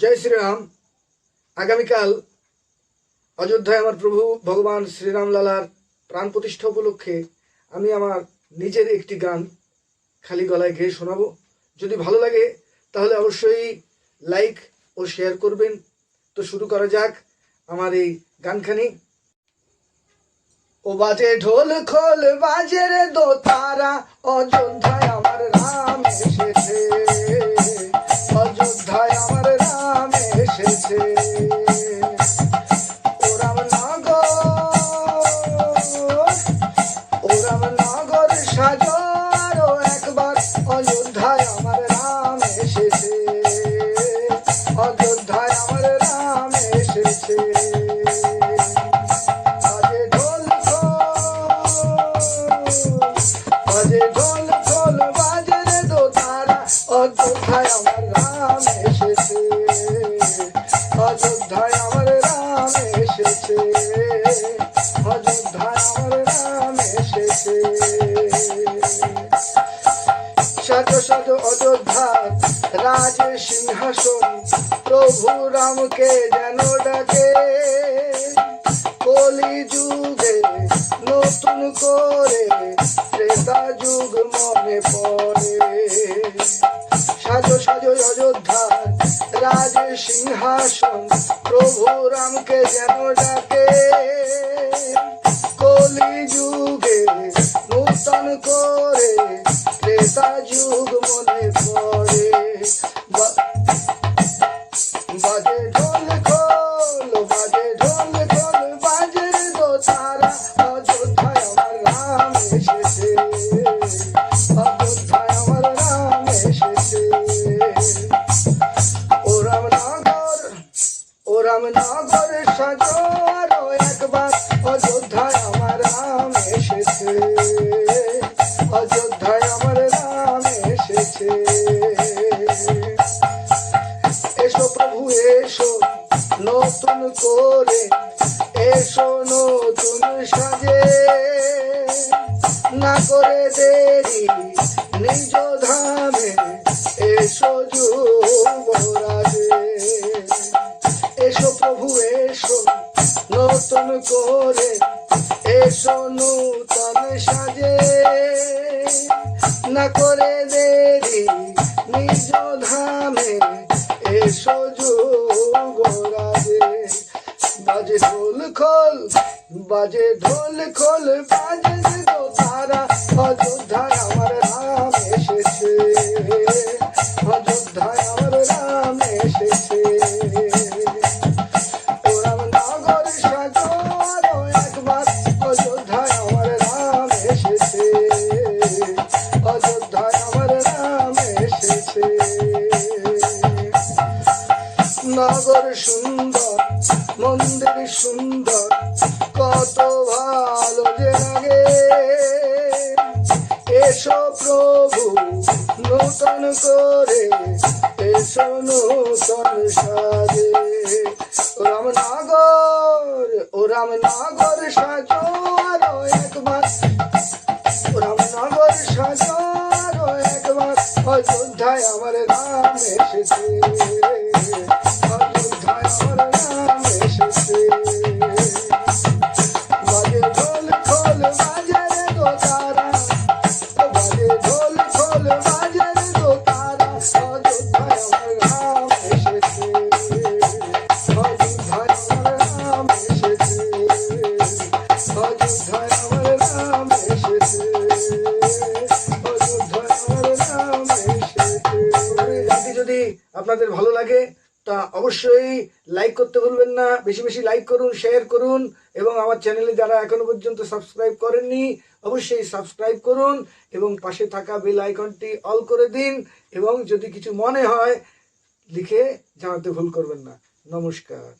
জয় শ্রীরাম। আগামীকাল অযোধ্যায় আমার প্রভু ভগবান শ্রীরাম লালার প্রাণ প্রতিষ্ঠা উপলক্ষে আমি আমার নিজের একটি গান খালি গলায় গেয়ে শোনাবো। যদি ভালো লাগে, তাহলে অবশ্যই লাইক ও শেয়ার করবেন। তো শুরু করা যাক আমার এই গানখানি। ও বাজে ঢোল খোল, বাজে রে দো তারা অযোধ্যায় আমার রাম এসেছে। এসেছে ও রামনগর ও রামনগর সাজর ও একবার অযোধ্যায় আমার রাম এসেছে অযোধ্যায় আমার রাম এসেছে অযোধ্যায় আমার রাম এসেছে সাজো অযোধ্যা রাজ সিংহাসন, প্রভু রামকে যেন ডাকে। কলি যুগে নতুন করে ত্রেতা যুগ মনে পড়ে। সাজো সাজো অযোধ্যা রাজ সিংহাসন, প্রভু রামকে যেন ডাকে। কলি যুগে নূতন করে ত্রেতা যুগ মনে পড়ে বাজে ঢোল খোল বাজে ঢোল খোল বাজে দো তারা অযোধ্যায় আমার রাম এসেছে অযোধ্যায় আমার রাম এসেছে ও রামনগর ও রামনগর সাজো আরও একবার অযোধ্যায় আমার রাম এসেছে। অযোধ্যায় নতুন করে এসো, নতুন সাজে। না করে দেরি, নিজ ধামে এসো যুবরাজে। এসো প্রভু, এসো, নতুন করে এসো, নূতন সাজে। না করে দেরি, নিজ ধামে এসো খোল। বাজে ঢোল খোল বাজে তারা অযোধ্যায় নগর সুন্দর, মন্দির সুন্দর, কত ভালো যে লাগে। এসো প্রভু, নূতন করে, এসো নূতন সাজে। ও রামনগর ও রামনগর সাজো আরও একবার। ও রামনগর সাজো আরও একবার। অযোধ্যায় আমার রাম এসেছে। যদি আপনাদের ভালো লাগে তা অবশ্যই লাইক করতে ভুলবেন না। বেশি বেশি লাইক করুন শেয়ার করুন এবং আমার চ্যানেলে যারা এখনও পর্যন্ত সাবস্ক্রাইব করেননি, অবশ্যই সাবস্ক্রাইব করুন এবং পাশে থাকা বেল আইকনটি অল করে দিন এবং যদি কিছু মনে হয়, লিখে জানাতে ভুল করবেন না। নমস্কার।